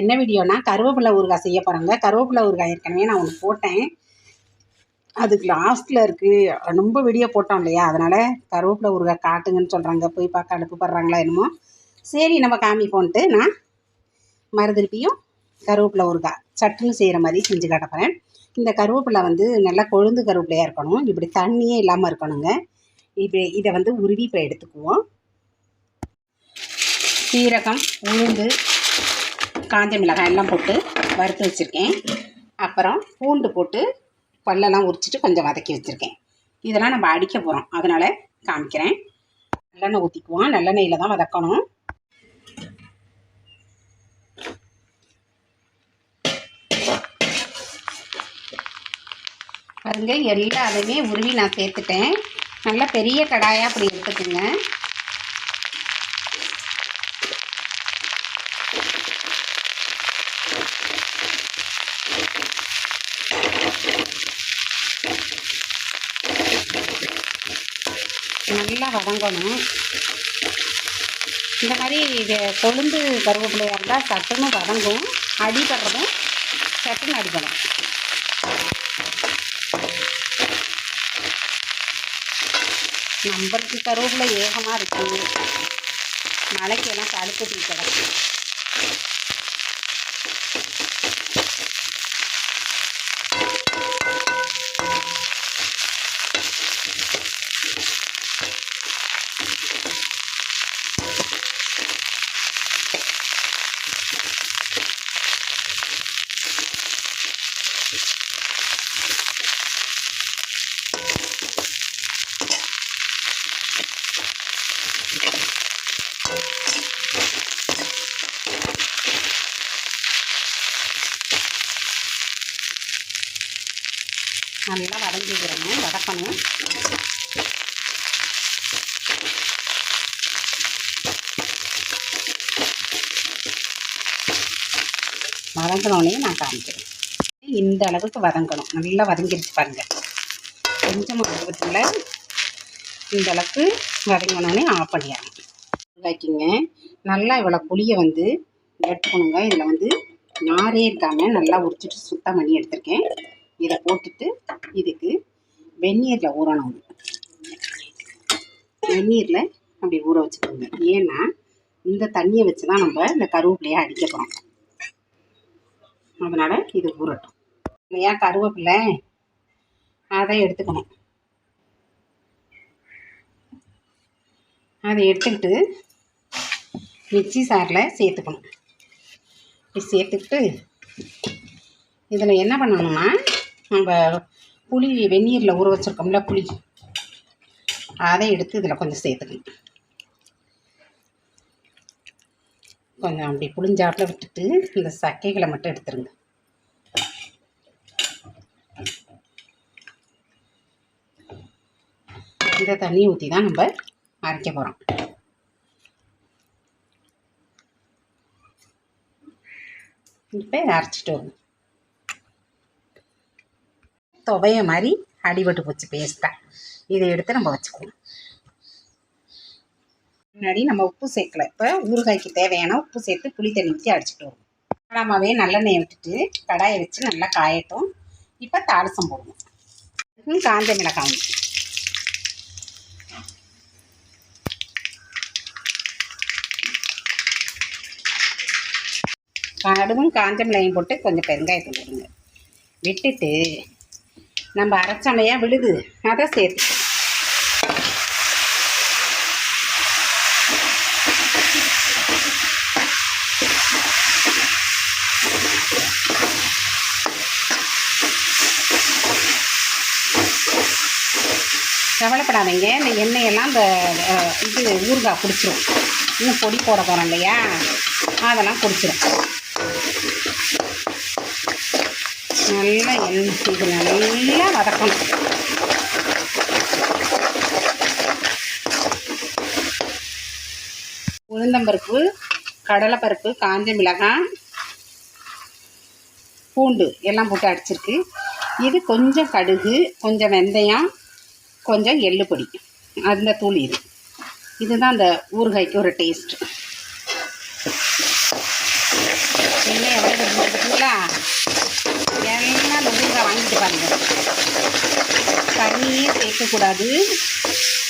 என்ன வீடியோனா கருவேப்பிலை ஊறுகாய் செய்ய போகிறாங்க கருவேப்பிலை ஊறுகாய் ஏற்கனவே நான் ஒன்று போட்டேன். அதுக்கு லாஸ்ட்டில் இருக்குது ரொம்ப வீடியோ போட்டோம் இல்லையா? அதனால் கருவேப்பிலை ஊறுகாய் காட்டுங்கன்னு சொல்கிறாங்க போய் பார்க்க அனுப்பப்படுறாங்களா என்னமோ? சரி நம்ம காமிப்போன்ட்டு நான் மறுதிருப்பியும் கருவேப்பிலை ஊறுகாய் சட்டுன்னு செய்கிற மாதிரி செஞ்சு காட்டப்போகிறேன் இந்த கருவேப்பிலை வந்து நல்லா கொழுந்து கருவேப்பிலையாக இருக்கணும். இப்படி தண்ணியே இல்லாமல் இருக்கணுங்க. இப்படி இதை வந்து உருவி இப்போ எடுத்துக்குவோம். சீரகம் உளுந்து காஞ்ச மிளகாய் எல்லாம் போட்டு வறுத்து வச்சுருக்கேன். அப்புறம் பூண்டு போட்டு பல்லெல்லாம் உரிச்சிட்டு கொஞ்சம் வதக்கி வச்சுருக்கேன். இதெல்லாம் நம்ம அடிக்க போகிறோம் அதனால் காமிக்கிறேன். நல்லெண்ணெய் ஊற்றிக்குவோம் நல்லெண்ணெயில் தான் வதக்கணும். பாருங்க எல்லாத்தையுமே உருவி நான் சேர்த்துட்டேன். நல்லா பெரிய கடாயாக அப்படி எடுத்துக்கோங்க. நல்லா வதங்கணும். இந்த மாதிரி இது கொழுந்து கருவேப்பிலையாக இருந்தால் சட்டுன்னு வதங்கும். அடிபடுறதும் சட்டுன்னு அடிக்கணும். நம்மளுக்கு கருவேப்பிலை ஏகமாக இருக்குது மலைக்கு எல்லாம் தடுப்பு கிடக்கும் நல்லா வதங்கிக்கிறேங்க வதக்கணும். வதங்கினோடனே நான் காமிக்கிறேன். இந்த அளவுக்கு வதங்கணும். நல்லா வதங்கிருச்சு பாருங்க. கொஞ்சம் வதக்கத்தில் இந்த அளவுக்கு வதங்கினோடனே ஆஃப் பண்ணிடணும் வைக்கிங்க நல்லா இவ்வளோ புளியை வந்து எடுத்துக்கணுங்க. இதில் வந்து நாரே இருக்காமல் நல்லா உரிச்சிட்டு சுத்தம் பண்ணி எடுத்திருக்கேன். இதை போட்டுட்டு இதுக்கு வெந்நீரில் ஊறணும். வெந்நீரில் அப்படி ஊற வச்சுக்கோங்க. ஏன்னா இந்த தண்ணியை வச்சு தான் நம்ம இந்த கருவேப்பிலையை அடிக்க போகிறோம் அதனால் இது ஊறட்டும். இல்லையா கருவேப்பிலை? அதை எடுத்துக்கணும். அதை எடுத்துக்கிட்டு மிக்சி சாரில் சேர்த்துக்கணும். சேர்த்துக்கிட்டு இதில் என்ன பண்ணணும்னா நம்ம புளி வெந்நீரில் ஊற வச்சுருக்கோம்ல புளி. அதை எடுத்து இதில் கொஞ்சம் சேர்த்துக்கணும். கொஞ்சம் அப்படி புளிஞ்சாட்டில் விட்டுட்டு இந்த சக்கைகளை மட்டும் எடுத்துருங்க. இந்த தண்ணி ஊற்றி தான் நம்ம அரைக்க போகிறோம் இப்போ அரைச்சிட்டு வரும் துவைய மாதிரி அடிபட்டு போச்சு பேஸ்ட்டாக இதை எடுத்து நம்ம வச்சுக்குவோம். முன்னாடி நம்ம உப்பு சேர்க்கல. இப்போ ஊறுகாய்க்கு தேவையான உப்பு சேர்த்து புளி தண்ணி ஊற்றி அடிச்சுட்டு வரும் காலமாகவே நல்லெண்ணெயை விட்டுட்டு கடாயை வச்சு நல்லா காயட்டும். இப்போ தாரசம் போடுவோம். ம், காஞ்ச மிளகாய். கடுவும் காஞ்ச மிளகையும் போட்டு கொஞ்சம் பெருங்காயத்தை போடுங்க. விட்டுட்டு நம்ம அரைச்சமையாக விழுது. அதை சேர்த்து. கவலைப்படாதீங்க. இந்த எண்ணெயெல்லாம் இந்த இது ஊறுகாய் பிடிச்சிரும் இன்னும் பொடி போட போகிறோம் இல்லையா? அதெல்லாம் பிடிச்சிரும் நல்லா எண்ணெய் இது நல்லா வதக்கணும். உளுந்தம்பருப்பு கடலைப்பருப்பு காஞ்ச மிளகாய் பூண்டு எல்லாம் போட்டு அடிச்சிருக்கு. இது கொஞ்சம் கடுகு கொஞ்சம் வெந்தயம் கொஞ்சம் எள்ளு பொடி. அந்த தூள் இது. இதுதான் அந்த ஊறுகாய்க்கு ஒரு டேஸ்ட். எண்ணெய் எவ்வளோ இருக்குது பார்த்தீங்களா எல்லாம் அந்த ஊறுகாய் பாருங்க. தண்ணியே சேர்க்கக்கூடாது.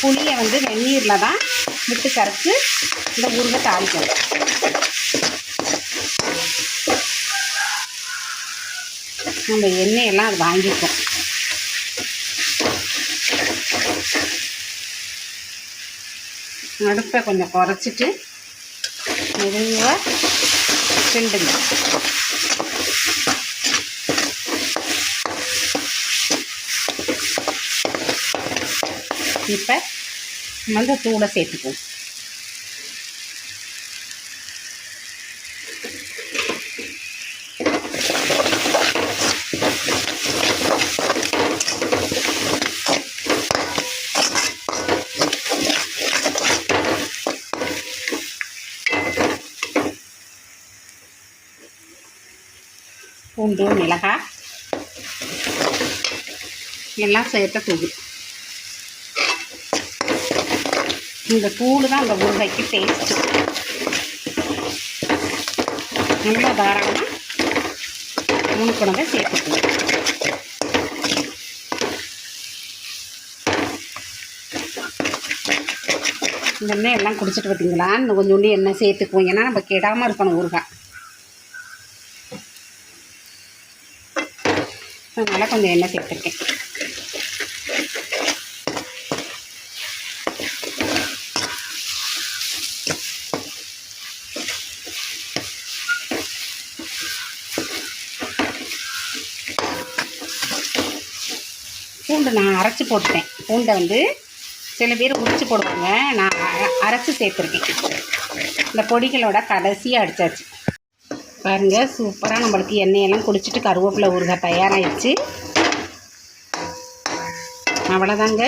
புளியை வந்து வெந்நீரில் தான் விட்டு கரைச்சி இந்த ஊறுகாய் தாளிக்கணும். நம்ம எண்ணெயெல்லாம் அது வாங்கிக்கும் அடுப்பை கொஞ்சம் குறைச்சிட்டு மெதுவாக கிண்டுங்க இப்போ வந்து தூளை சேர்த்துக்குவோம். பூண்டு மிளகாய் எல்லாம் சேர்த்த தூள். இந்த தூள் தான் அந்த ஊறுகாய்க்கு டேஸ்ட்டு நல்லா தாராளமாக மூணு குழந்தை சேர்த்துக்கணும் இந்த எண்ணெய் எல்லாம் குடிச்சிட்டு பார்த்தீங்களா இந்த கொஞ்சோண்டு எண்ணெய் சேர்த்துக்குவோம். ஏன்னா நம்ம கெடாமல் இருக்கணும் ஊறுகாய் அதனால் கொஞ்சம் எண்ணெய் சேர்த்துருக்கேன் பூண்டு நான் அரைச்சி போட்டுட்டேன். பூண்டை வந்து சில பேர் உரிச்சு போடுவாங்க. நான் அரைச்சி சேர்த்துருக்கேன். இந்த பொடிகளோட கடைசியாக அடிச்சாச்சு. பாருங்க சூப்பராக நம்மளுக்கு எண்ணெயெல்லாம் குடிச்சிட்டு கருவேப்பிலை ஊறுகாய் தயாராகிடுச்சு அவ்வளோதாங்க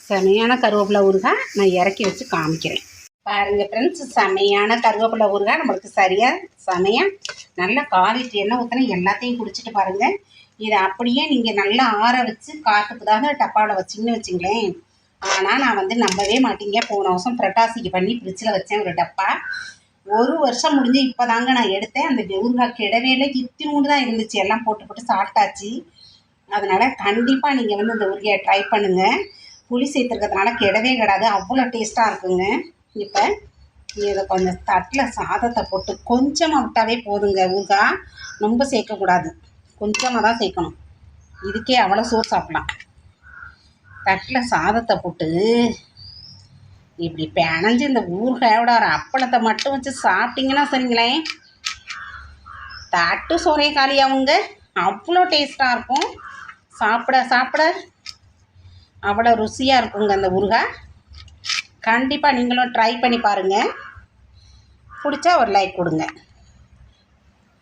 செமையான கருவேப்பிலை ஊறுகாய் நான் இறக்கி வச்சு காமிக்கிறேன். பாருங்க ஃப்ரெண்ட்ஸ் செமையான கருவேப்பிலை ஊறுகாய் நம்மளுக்கு சரியாக செமையாக நல்லா காலிட்டு எண்ணெய் ஊற்றினா எல்லாத்தையும் குடிச்சிட்டு பாருங்கள் இதை அப்படியே நீங்கள் நல்லா ஆற வச்சு காட்டுக்குதாக டப்பாவில் வச்சிங்கன்னு வச்சுங்களேன். ஆனால் நான் வந்து நம்பவே மாட்டீங்க. போன வருஷம் புரட்டாசிக்கு பண்ணி ஃப்ரிட்ஜில் வச்சேன் ஒரு டப்பா. ஒரு வருஷம் முடிஞ்சு இப்போ தாங்க நான் எடுத்தேன். அந்த ஊறுகாய் கிடவேல இல்லை. இத்தினூண்டு தான் இருந்துச்சு. எல்லாம் போட்டு போட்டு சாப்பிட்டாச்சு. அதனால் கண்டிப்பாக நீங்கள் வந்து இந்த ஊறுகாயை ட்ரை பண்ணுங்கள் புளி சேர்த்துருக்கிறதுனால கெடவே கிடாது. அவ்வளோ டேஸ்ட்டாக இருக்குங்க. இப்போ இதை கொஞ்சம் தட்டில் சாதத்தை போட்டு கொஞ்சமாக விட்டாவே போதுங்க. ஊறுகாய் ரொம்ப சேர்க்கக்கூடாது. கொஞ்சமாக தான் சேர்க்கணும். இதுக்கே அவ்வளோ சோறு சாப்பிட்லாம். தட்டில் சாதத்தை போட்டு இப்படி பிணைஞ்சு இந்த ஊறுகாயோட ஒரு அப்பளத்தை மட்டும் வச்சு சாப்பிட்டீங்கன்னா சரிங்களேன். தட்டு சோறே காலியாகுங்க அவ்வளோ டேஸ்ட்டாக இருக்கும். சாப்பிட சாப்பிட. அவ்வளோ ருசியாக இருக்குங்க அந்த ஊறுகாய் கண்டிப்பாக நீங்களும் ட்ரை பண்ணி பாருங்கள் பிடிச்சா ஒரு லைக் கொடுங்க.